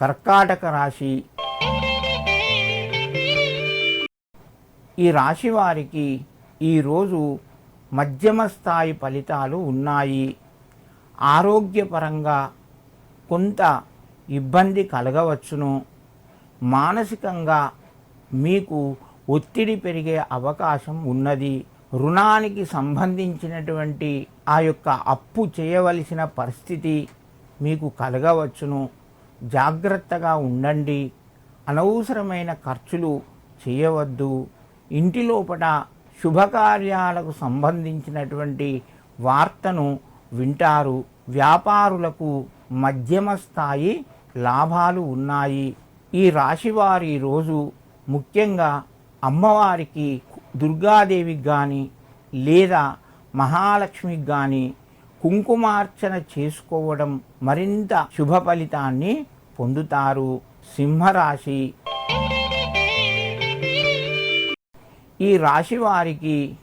కర్కాటక రాశి. ఈ రాశి వారికి ఈరోజు మధ్యమ స్థాయి ఫలితాలు ఉన్నాయి. ఆరోగ్యపరంగా కొంత ఇబ్బంది కలగవచ్చును. మానసికంగా మీకు ఒత్తిడి పెరిగే అవకాశం ఉన్నది. రుణానికి సంబంధించినటువంటి ఆ యొక్క అప్పు చేయవలసిన పరిస్థితి మీకు కలగవచ్చును. జాగ్రత్తగా ఉండండి. అనవసరమైన ఖర్చులు చేయవద్దు. ఇంటి లోపల శుభకార్యాలకు సంబంధించినటువంటి వార్తను వింటారు. వ్యాపారులకు మధ్యమ స్థాయి లాభాలు ఉన్నాయి. ఈ రాశివారి రోజు ముఖ్యంగా అమ్మవారికి దుర్గాదేవికి కానీ లేదా మహాలక్ష్మికి కానీ కుంకుమార్చన చేసుకోవడం మరింత శుభ ఫలితాన్ని పొందుతారు సింహరాశి. ఈ రాశి వారికి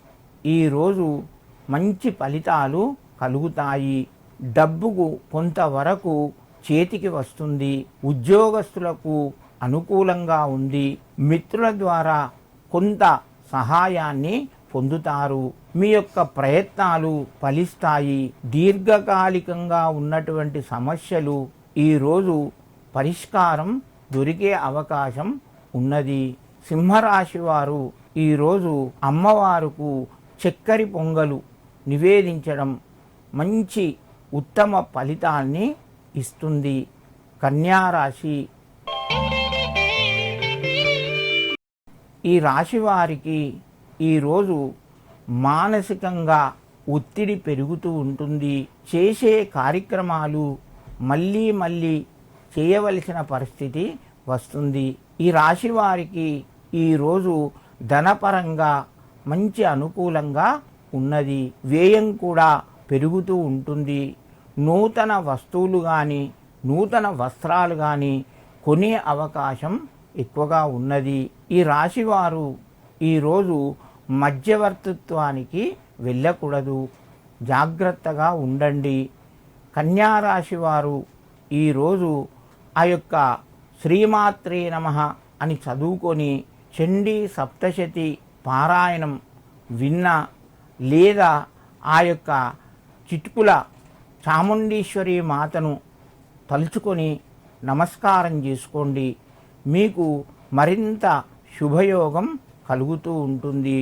ఈరోజు మంచి ఫలితాలు కలుగుతాయి. డబ్బుకు కొంతవరకు చేతికి వస్తుంది. ఉద్యోగస్తులకు అనుకూలంగా ఉంది. మిత్రుల ద్వారా కొంత సహాయాన్ని పొందుతారు. మీ యొక్క ప్రయత్నాలు ఫలిస్తాయి. దీర్ఘకాలికంగా ఉన్నటువంటి సమస్యలు ఈరోజు పరిష్కారం దొరికే అవకాశం ఉన్నది. సింహరాశి వారు ఈరోజు అమ్మవారుకు చక్కెర పొంగలు నివేదించడం మంచి ఉత్తమ ఫలితాన్ని ఇస్తుంది. కన్యారాశి ఈ రాశి వారికి ఈరోజు మానసికంగా ఒత్తిడి పెరుగుతూ ఉంటుంది. చేసే కార్యక్రమాలు మళ్ళీ మళ్ళీ చేయవలసిన పరిస్థితి వస్తుంది. ఈ రాశి వారికి ఈరోజు ధనపరంగా మంచి అనుకూలంగా ఉన్నది. వ్యయం కూడా పెరుగుతూ ఉంటుంది. నూతన వస్తువులు కానీ నూతన వస్త్రాలు కానీ కొనే అవకాశం ఎక్కువగా ఉన్నది. ఈ రాశివారు ఈరోజు మధ్యవర్తిత్వానికి వెళ్ళకూడదు. జాగ్రత్తగా ఉండండి. కన్యారాశి వారు ఈరోజు ఆ యొక్క శ్రీమాత్రే నమ అని చదువుకొని చండీ సప్తశతి పారాయణం విన్న లేదా ఆ యొక్క చిటుకుల చాముండీశ్వరి మాతను తలుచుకొని నమస్కారం చేసుకోండి. మీకు మరింత శుభయోగం కలుగుతూ ఉంటుంది.